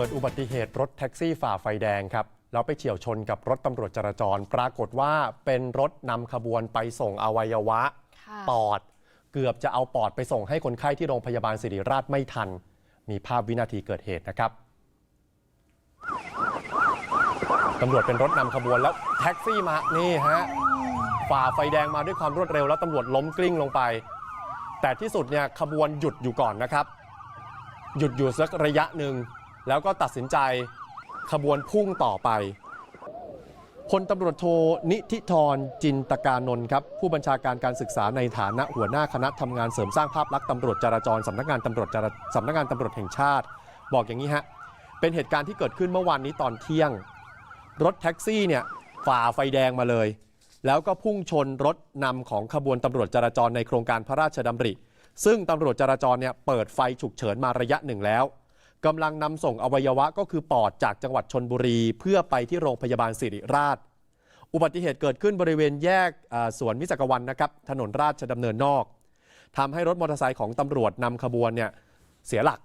เกิดอุบัติเหตุรถแท็กซี่ฝ่าไฟแดงครับแล้วไปเฉียวชนกับรถตำรวจจราจร ปรากฏว่าเป็นรถนำขบวนไปส่งอวัยวะค่ะปอด เกือบจะเอาปอดไปส่งให้คนไข้ที่โรงพยาบาลศิริราชไม่ทัน มีภาพวินาทีเกิดเหตุนะครับตำรวจเป็นรถนำขบวนแล้วแท็กซี่มานี่ฮะฝ่าไฟแดงมาด้วยความรวดเร็วแล้วตำรวจล้มกลิ้งลงไป แต่ที่สุดเนี่ยขบวนหยุดอยู่ก่อนนะครับ หยุดอยู่สักระยะหนึ่ง แล้วก็ตัดสินใจขบวนพุ่งต่อไปพลตำรวจโทนิธิธรจินตการนนท์ครับผู้บัญชาการการศึกษาในฐานะหัวหน้าคณะทำงานเสริมสร้างภาพลักษณ์ตำรวจจราจรสำนักงานตำรวจสำนักงานตำรวจแห่งชาติ บอกอย่างนี้ฮะเป็นเหตุการณ์ที่เกิดขึ้นเมื่อวานนี้ตอนเที่ยง รถแท็กซี่เนี่ยฝ่าไฟแดงมาเลย แล้วก็พุ่งชนรถนำของขบวนตำรวจจราจรในโครงการพระราชดำริ ซึ่งตำรวจจราจรเนี่ยเปิดไฟฉุกเฉินมาระยะหนึ่งแล้ว กำลังนำส่งอวัยวะก็คือปอดจากจังหวัดชนบุรี เพื่อไปที่โรงพยาบาลสิริราช อุบัติเหตุเกิดขึ้นบริเวณแยกสวนมิสกวันนะครับถนนราชดำเนินนอกทำให้รถมอเตอร์ไซค์ของตำรวจนำขบวนเนี่ยเสียหลัก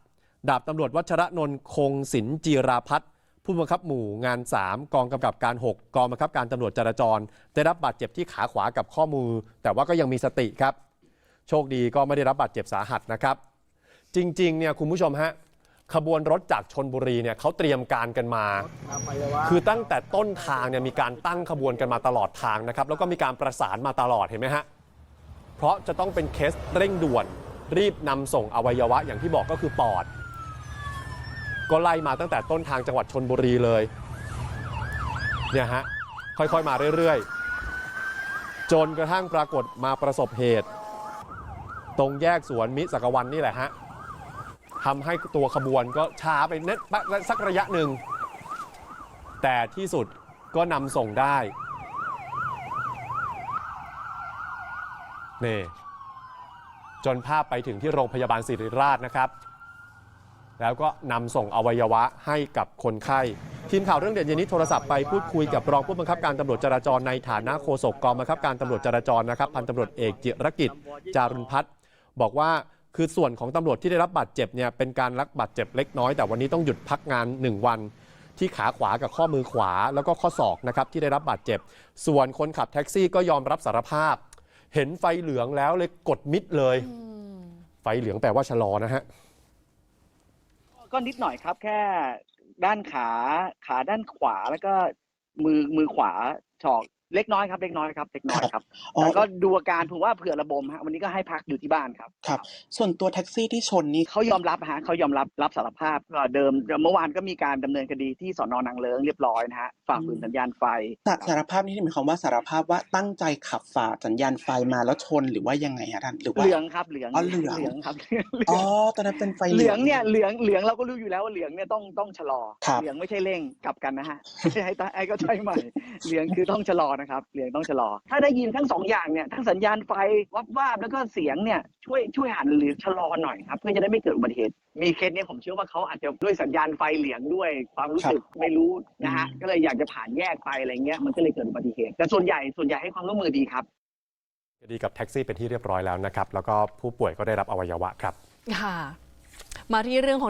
ดาบตำรวจวัชระนนท์คงศิลจีราพัฒน์ผู้บังคับหมู่งาน 3 กองกำกับการ 6 กองบังคับการตำรวจจราจร ได้รับบาดเจ็บที่ขาขวากับข้อมือ แต่ว่าก็ยังมีสติครับ โชคดีก็ไม่ได้รับบาดเจ็บสาหัสนะครับ จริงๆเนี่ยคุณผู้ชมฮะ ขบวนรถจากชนบุรีเนี่ยเขาเตรียมการกันมา คือตั้งแต่ต้นทางเนี่ยมีการตั้งขบวนกันมาตลอดทางนะครับ แล้วก็มีการประสานมาตลอดเห็นไหมฮะ เพราะจะต้องเป็นเคสเร่งด่วน รีบนำส่งอวัยวะอย่างที่บอกก็คือปอด ก็ไล่มาตั้งแต่ต้นทางจังหวัดชนบุรีเลยเนี่ยฮะค่อยๆมาเรื่อยๆ จนกระทั่งปรากฏมาประสบเหตุ ตรงแยกสวนมิสักวันนี่แหละฮะ ทำให้ตัวขบวนก็ช้าไปเน็ตสักระยะหนึ่ง แต่ที่สุดก็นำส่งได้นี่จนภาพไปถึงที่โรงพยาบาลศิริราชนะครับ แล้วก็นำส่งอวัยวะให้กับคนไข้ ทีมข่าวเรื่องเด่นเย็นนี้โทรศัพท์ไปพูดคุยกับรองผู้บังคับการตำรวจจราจรในฐานะโฆษกกองบังคับการตำรวจจราจรนะครับ พันตำรวจเอกจิรกิจจารุณพัฒน์บอกว่า คือส่วนของตำรวจที่ได้รับบาดเจ็บเนี่ยเป็นการรับบาดเจ็บเล็กน้อย แต่วันนี้ต้องหยุดพักงาน 1 วันที่ขาขวากับข้อมือขวาแล้วก็ข้อศอกนะครับที่ได้รับบาดเจ็บ ส่วนคนขับแท็กซี่ก็ยอมรับสารภาพ เห็นไฟเหลืองแล้วเลยกดมิดเลย ไฟเหลืองแปลว่าชะลอนะฮะก็นิดหน่อยครับแค่ด้านขาขาด้านขวาแล้วก็มือมือขวาฉอก เล็กน้อยครับเล็กน้อยครับเล็กน้อยครับอ๋อ แต่ก็ดูอาการผมว่าเผื่อระบมฮะวันนี้ก็ให้พักอยู่ที่บ้านครับ ครับ ส่วนตัวแท็กซี่ที่ชนนี่เขายอมรับฮะเขายอมรับรับสารภาพก็เดิมเมื่อวานก็มีการดำเนินคดีที่สอนอนางเลิงเรียบร้อยนะฮะฝ่าฝืนสัญญาณไฟ สาสารภาพนี่หมายความว่าสารภาพว่าตั้งใจขับฝ่าสัญญาณไฟมาแล้วชนหรือว่ายังไงฮะท่านหรือว่า เหลืองครับเหลืองอ๋อเหลืองเหลืองครับเหลืองอ๋อตอนนั้นเป็นไฟ เหลืองเนี่ยเหลืองเหลืองเราก็รู้อยู่แล้วว่าเหลืองเนี่ยต้องต้องชะลอ ครับเหลืองไม่ใช่เร่งกลับกันนะฮะให้ตาไอ้ก็ใช่ใหม่เหลืองคือต้องชะลอนะครับเหลืองต้องชะลอ ถ้าได้ยินทั้งสองอย่างเนี่ยทั้งสัญญาณไฟวับวาบแล้วก็เสียงเนี่ยช่วยช่วยหันหรือชะลอหน่อยครับเพื่อจะได้ไม่เกิดอุบัติเหตุมีเคสเนี้ผมเชื่อว่าเขาอาจจะด้วยสัญญาณไฟเหลืองด้วยความรู้สึกไม่รู้นะฮะก็เลยอยากจะผ่านแยกไปอะไรเงี้ยมันก็เลยเกิดอุบัติเหตุแต่ส่วนใหญ่ส่วนใหญ่ให้ความร่วมมือดีครับคดีกับแท็กซี่เป็นที่เรียบร้อยแล้วนะครับ แล้วก็ผู้ป่วยก็ได้รับอวัยวะครับ ค่ะ มาที่เรื่องของ